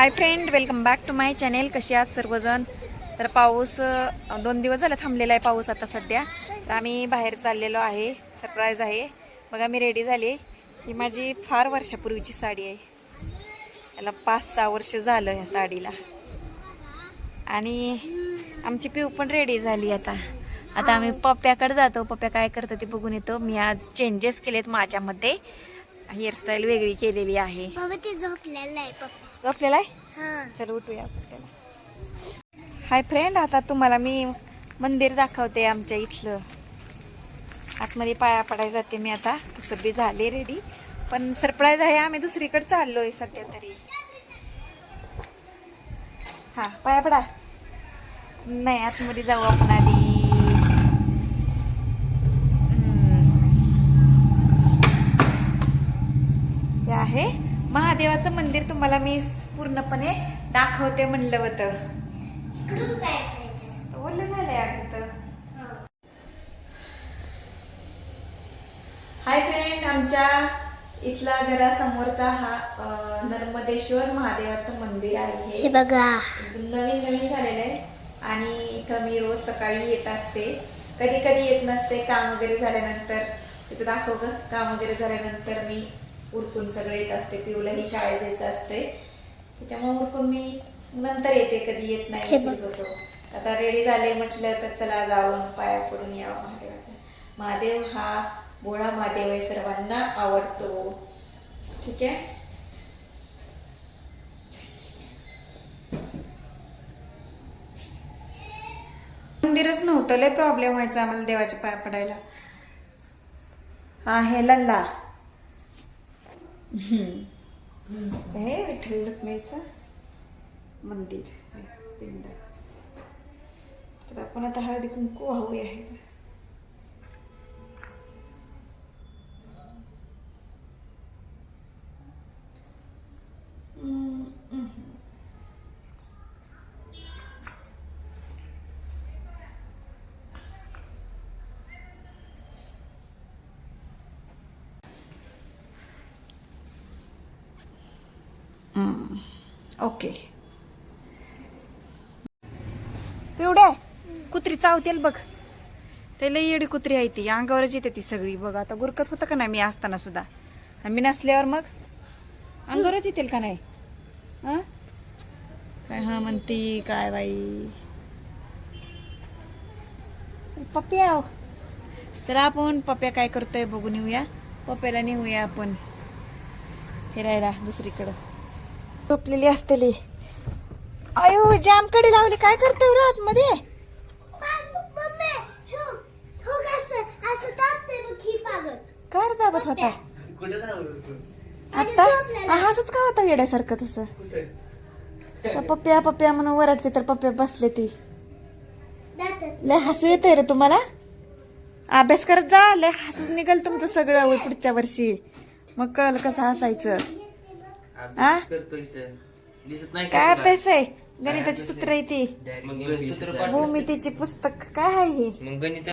Hi friend welcome back to my channel कशी आहात सर्वजण? तर पाऊस दोन दिवस झाला थांबलेला आहे पाऊस आता सध्या. तर आम्ही बाहेर चाललेलो आहे. सरप्राईज आहे. बघा मी रेडी झाली. ही माझी फार वर्षापूर्वीची साडी आहे. त्याला पाच सहा वर्ष झालं ह्या साडीला. आणि आमची पिऊ पण रेडी झाली आता. आता आम्ही पप्प्याकडे जातो. पप्प्या काय करतं ते बघून येतो. मी आज चेंजेस केलेत माझ्यामध्ये. हेअरस्टाईल वेगळी केलेली आहे. बाबा झोपलेलं आहे पप्पा. झोपलेला आहे? हा. चल उठूया त्याला. हाय फ्रेंड आता तुम्हाला मी मंदिर दाखवते आमच्या इथलं. आतमध्ये पाया पडायला जाते मी आता. तसं बी झाले रेडी पण सरप्राईज आहे आम्ही दुसरीकडे चाललोय सध्या तरी. हा पाया पडा. नाही आतमध्ये जाऊ आपण आधी हम्म. हे आहे महादेवाचं मंदिर तुम्हाला मी पूर्णपणे दाखवते म्हणलं होतं. ओरलं झालंय अगं हाय फ्रेंड आमच्या इथला घरासमोरचा हा नर्मदेश्वर महादेवाचं मंदिर आहे. हे बघा. नवीन नवीन झालेलं आहे. आणि इथं मी रोज सकाळी येत असते. कधी कधी येत नसते काम वगैरे झाल्यानंतर. तिथं दाखव ग काम वगैरे झाल्यानंतर मी उरकून सगळे येत असते पिऊलाही शाळेत जायचं असते. त्याच्यामुळे उरकून मी नंतर येते कधी येत नाही होतो. आता रेडी झाले म्हटलं तर चला जाऊन पाया पडून यावं महादेवाचा. महादेव हा भोळा महादेव आहे सर्वांना आवडतो. ठीक आहे? मंदिरच नव्हतं लय प्रॉब्लेम व्हायचा आम्हाला देवाच्या पाया पडायला. हा हे लल्ला. हे विठ्ठल रुक्मिणीचं मंदिर. पिंड. तर आपण आता हळदी कुंकू वाहूया. आहे ओके. पिवड्या कुत्री चावतील बघ. ते लई येडी कुत्री आहे ती अंगावरच येते ती सगळी. बघ आता गुरकत होतं का नाही मी असताना सुद्धा? मी नसल्यावर मग? अंगावरच येतील का नाही? काय हा म्हणती काय बाई? पप्या चला आपण पप्प्या काय करतोय बघून येऊया. पप्प्याला नेऊया आपण. फिरायला दुसरीकडं. झोपलेली असतेली. अयो जामकडे लावली. काय करतो रात मध्ये मम्मी काय दाबत होता? आता? हसत का होता येड्यासारखं तसं? कुठे त्या पप्प्या पप्प्या म्हणून वरडते तर पप्प्या बसले ती. लय हसू येतंय रे तुम्हाला? अभ्यास करत जा लय हसूच निघल तुमचं सगळं पुढच्या वर्षी. मग कळलं कसं हसायचं. इथं. दिसत नाही काय? अभ्यास आहे? गणिताची सूत्र आहे ती. मग सूत्र पाठ भूमितीची पुस्तक काय आहे? हे मग गणित